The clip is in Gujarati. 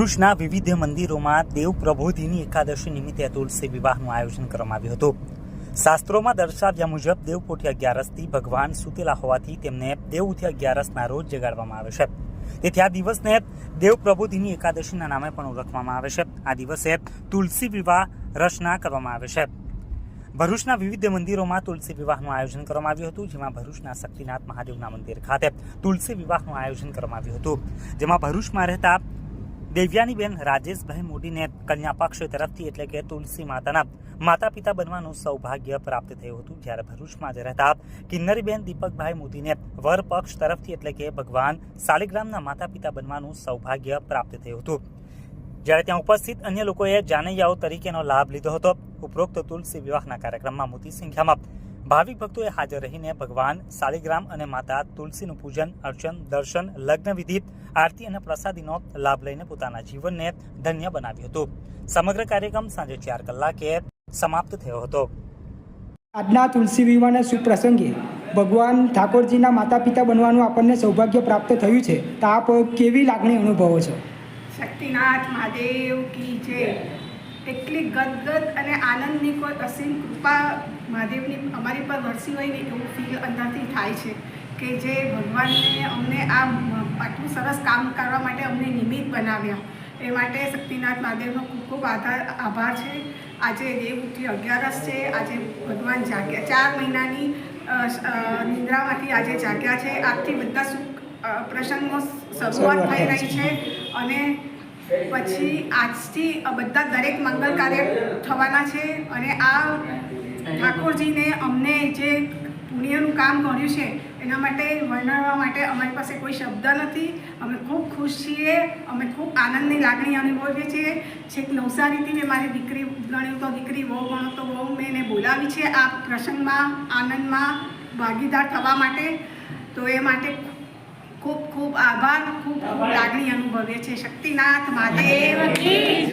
ભરૂચના વિવિધ મંદિરોમાં દેવ પ્રબોધિની એકાદશી નિમિત્તે તુલસી વિવાહનું આયોજન કરવામાં આવ્યું હતું. શાસ્ત્રોમાં દર્શાવ્યા મુજબ દેવકોઠી અગિયારસથી ભગવાન સૂતેલા હોવાથી તેમને દેવઉથી અગિયારસના રોજ જગાડવામાં આવે છે. તેથી આ દિવસને દેવ પ્રબોધિની એકાદશીના નામે પણ ઓળખવામાં આવે છે. આ દિવસે તુલસી વિવાહ રચના કરવામાં આવે છે. ભરૂચના વિવિધ મંદિરોમાં તુલસી વિવાહનું આયોજન કરવામાં આવ્યું હતું, જેમાં ભરૂચના શક્તિનાથ મહાદેવના મંદિર ખાતે તુલસી વિવાહનું આયોજન કરવામાં આવ્યું હતું. જેમાં ભરૂચમાં રહેતા દેવ્યાનીબેન રાજેશભાઈ મોદીને કન્યા પક્ષ તરફથી એટલે કે તુલસી માતાના માતા પિતા બનવાનું સૌભાગ્ય પ્રાપ્ત થયું હતું. જ્યારે ભરૂચમાં જ રહેતા કિન્નરીબેન દીપકભાઈ મોદીને વર પક્ષ તરફથી એટલે કે ભગવાન શાલિગ્રામના માતા પિતા બનવાનું સૌભાગ્ય પ્રાપ્ત થયું હતું. જ્યારે ત્યાં ઉપસ્થિત અન્ય લોકોએ જાનૈયાઓ તરીકેનો લાભ લીધો હતો. ઉપરોક્ત તુલસી વિવાહના કાર્યક્રમમાં મોટી સંખ્યામાં ભાવિક ભક્તોએ હાજર રહીને ભગવાન શાલિગ્રામ અને માતા તુલસીનું પૂજન અર્ચન દર્શન લગ્ન વિધિ આરતી અને પ્રસાદીનો લાભ લઈને પોતાના જીવનને ધન્ય બનાવ્યું હતું. સમગ્ર કાર્યક્રમ સાંજે ચાર કલાકે સમાપ્ત થયો હતો. આજના તુલસી વિવાહના સુપ્રસંગે ભગવાન ઠાકોરજીના માતા પિતા બનવાનું આપણને સૌભાગ્ય પ્રાપ્ત થયું છે. તો આપ કેવી લાગણી અનુભવો છો? શક્તિનાથ મહાદેવ કી જય. એટલી ગદગદ અને આનંદની કોઈ અસીમ કૃપા મહાદેવની અમારી પર વરસી હોય ને એવું ફીલ અંદરથી થાય છે કે જે ભગવાનને અમને આ આટલું સરસ કામ કરવા માટે અમને નિમિત્ત બનાવ્યા. એ માટે શક્તિનાથ મહાદેવનો ખૂબ ખૂબ આધાર આભાર છે. આજે દેવઉઠી અગિયારસ છે. આજે ભગવાન જાગ્યા ચાર મહિનાની નિંદ્રામાંથી આજે જાગ્યા છે. આજથી બધા સુખ પ્રસંગો શરૂઆત થઈ રહી છે અને પછી આજથી બધા દરેક મંગલ કાર્ય થવાના છે અને આ ઠાકોરજીને અમને જે પુણ્યનું કામ કર્યું છે, એના માટે વર્ણવવા માટે અમારી પાસે કોઈ શબ્દ નથી. અમે ખૂબ ખુશ છીએ, અમે ખૂબ આનંદની લાગણી અનુભવીએ છીએ. છેક નવસારીથી મેં મારી દીકરી ગણ્યું તો દીકરી વહુ ગણો તો વહુ મેં એને બોલાવી છે આ પ્રસંગમાં, આનંદમાં ભાગીદાર થવા માટે. તો એ માટે ખૂબ ખૂબ આભાર ખૂબ ખૂબ લાગણી અનુભવે છે શક્તિનાથ મહાદેવ.